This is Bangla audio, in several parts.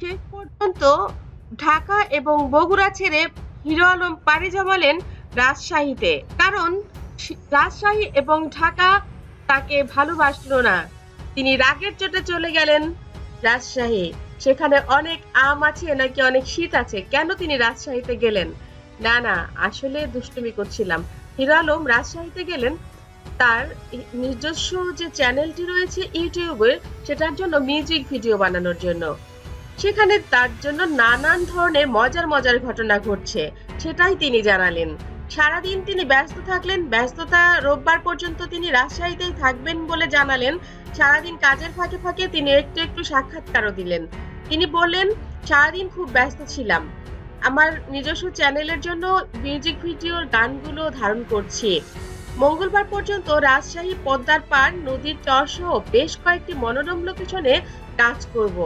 শেষ পর্যন্ত ঢাকা এবং বগুড়া ছেড়ে হিরো আলম পাড়ি জমালেন রাজশাহীতে। কারণ রাজশাহী এবং ঢাকা তাকে ভালোবাসলো না। তিনি রাগের চোটে চলে গেলেন রাজশাহী। সেখানে অনেক আম আছে, নাকি অনেক শীত আছে? কেন তিনি রাজশাহীতে গেলেন? না না, আসলে দুষ্টুমি করছিলাম। হিরো আলম রাজশাহীতে গেলেন, তার নিজস্ব যে চ্যানেলটি রয়েছে ইউটিউবে, সেটার জন্য মিউজিক ভিডিও বানানোর জন্য। সেখানে তার জন্য নানান ধরনের মজার মজার ঘটনা ঘটছে, সেটাই তিনি জানালেন। সারাদিন তিনি ব্যস্ত থাকলেন, ব্যস্ততা রোববার পর্যন্ত তিনি রাজশাহীতেই থাকবেন বলে জানালেন। সারাদিন কাজের ফাঁকে ফাঁকে তিনি একটু একটু সাক্ষাৎকারও দিলেন। তিনি বললেন, সারাদিন খুব ব্যস্ত ছিলাম। আমার নিজস্ব চ্যানেলের জন্য মিউজিক ভিডিওর গানগুলো ধারণ করছি। মঙ্গলবার পর্যন্ত রাজশাহী পদ্মার পার নদীর চর সহ বেশ কয়েকটি মনোরম লোকেশনে কাজ করব।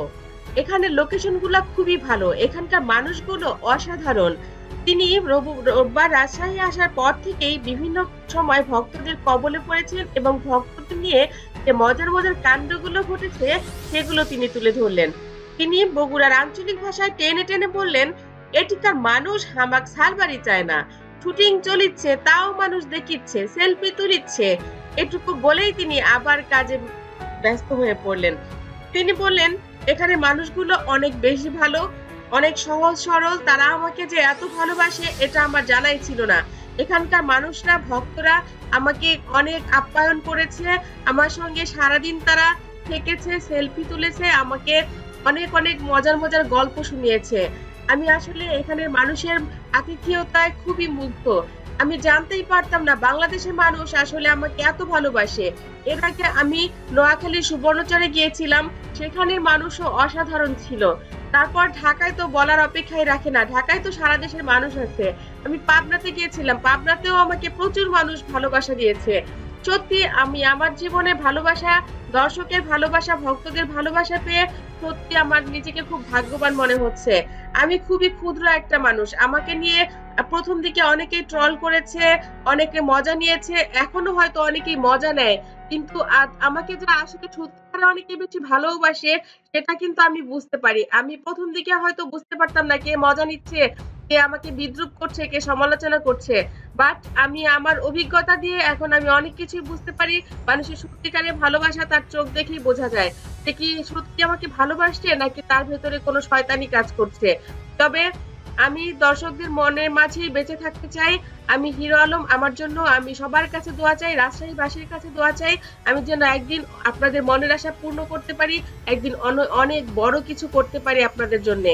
এখানে লোকেশনগুলো খুবই ভালো। এখানকার মানুষগুলো অসাধারণ। তিনি রবু- রোববার রাজশাহী আসার পর থেকেই বিভিন্ন সময় ভক্তদের কবলে পড়েছেন এবং ভক্তদের নিয়ে যে মজার মজার কাণ্ডগুলো ঘটেছে, সেগুলো তিনি তুলে ধরলেন। তিনি বগুড়ার আঞ্চলিক ভাষায় টেনে টেনে বললেন এটিকার মানুষ হামাক সালবাড়ি চায় না। শুটিং চলিচ্ছে, তাও মানুষ দেখিচ্ছে, সেলফি তুলিচ্ছে। এটুকু বলেই তিনি আবার কাজে ব্যস্ত হয়ে পড়লেন। তিনি বললেন এখানে মানুষগুলো অনেক বেশি ভালো, অনেক সহজ সরল। তারা আমাকে যে এত ভালোবাসে, এটা আমার জানাই ছিল না। এখানকার মানুষরা, ভক্তরা আমাকে অনেক আপ্যায়ন করেছে। আমার সঙ্গে সারাদিন তারা থেকেছে, সেলফি তুলেছে, আমাকে অনেক অনেক মজার মজার গল্প শুনিয়েছে। আমি আসলে এখানের মানুষের আতিথেয়তায় খুবই মুগ্ধ। আমি জানতেই পারতাম না, বাংলাদেশের মানুষ আসলে আমাকে এত ভালোবাসে। এর আগে আমি নোয়াখালী সুবর্ণচরে গিয়েছিলাম, সেখানে মানুষও অসাধারণ ছিল। তারপর ঢাকায় তো বলার অপেক্ষায় রাখে না, ঢাকায় তো সারা দেশের মানুষ আছে। আমি পাবনাতে গিয়েছিলাম, পাবনাতেও আমাকে প্রচুর মানুষ ভালোবাসা দিয়েছে। সত্যি আমি আমার জীবনে ভালোবাসা, দর্শকের ভালোবাসা, ভক্তদের ভালোবাসা পেয়ে সত্যি আমার নিজেকে খুব ভাগ্যবান মনে হচ্ছে। আমি খুবই ক্ষুদ্র একটা মানুষ। আমাকে নিয়ে প্রথম দিকে অনেকেই ট্রল করেছে, অনেকে মজা নিয়েছে, এখনও হয়তো অনেকেই মজা নেয়। কিন্তু আমাকে যে আসলে সত্যিকারে অনেকে বেশি ভালোবাসে, সেটা কিন্তু আমি বুঝতে পারি। আমি প্রথম দিকে হয়তো বুঝতে পারতাম না কে মজা নিচ্ছে, কে আমাকে বিদ্রুপ করছে, কে সমালোচনা করছে। বাট আমি আমার অভিজ্ঞতা দিয়ে এখন আমি অনেক কিছুই বুঝতে পারি। মানুষের সত্যিকারে ভালোবাসা তার চোখ দেখেই বোঝা যায়। সে কি সত্যি আমাকে ভালোবাসছে নাকি তার ভেতরে কোনো শয়তানি কাজ করছে? তবে আমি দর্শকদের মনের মাঝেই বেঁচে থাকতে চাই। আমি হিরো আলম, আমার জন্য আমি সবার কাছে দোয়া চাই রাজশাহীবাসীর কাছে দোয়া চাই। আমি যেন একদিন আপনাদের মনের আশা পূর্ণ করতে পারি, একদিন অনেক বড় কিছু করতে পারি আপনাদের জন্য।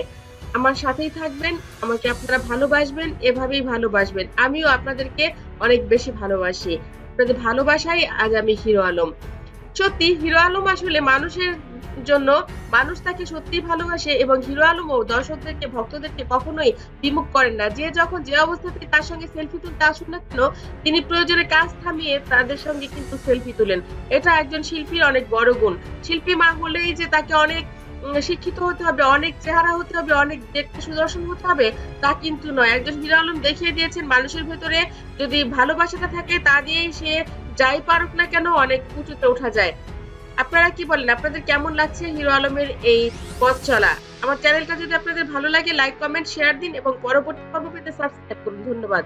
আমার সাথেই থাকবেন, আমাকে আপনারা ভালোবাসবেন, এভাবেই ভালোবাসবেন। আমিও আপনাদেরকে অনেক বেশি ভালোবাসি। আপনাদের ভালোবাসাই আজ আমি হিরো আলম। সত্যি, হিরো আলম আসলে মানুষের জন্য মানুষ তাকে সত্যি ভালোবাসে এবং হিরো আলমও দর্শকদেরকে, ভক্তদেরকে কখনোই বিমুখ করেন না। যে যখন যে অবস্থাতে তার সঙ্গে সেলফি তুলতে আসুন না কেন তিনি প্রয়োজনে কাজ থামিয়ে তাদের সঙ্গে কিন্তু সেলফি তুলেন। এটা একজন শিল্পীর অনেক বড় গুণ। শিল্পী মা হলেই যে তাকে অনেক শিক্ষিত হতে হবে, অনেক চেহারা হতে হবে, অনেক দেখতে সুদর্শন হতে হবে, তা কিন্তু নয়। একজন হিরো আলম দেখিয়ে দিয়েছেন, মানুষের ভেতরে যদি ভালোবাসাটা থাকে, তা দিয়েই সে যাই পারুক না কেন অনেক উঁচুতে ওঠা যায়। আপনারা কি বলেন? আপনাদের কেমন লাগছে হিরো আলমের এই পথ চলা? আমার চ্যানেলটা যদি আপনাদের ভালো লাগে, লাইক, কমেন্ট, শেয়ার দিন এবং পরবর্তী পর্ব পেতে সাবস্ক্রাইব করুন। ধন্যবাদ।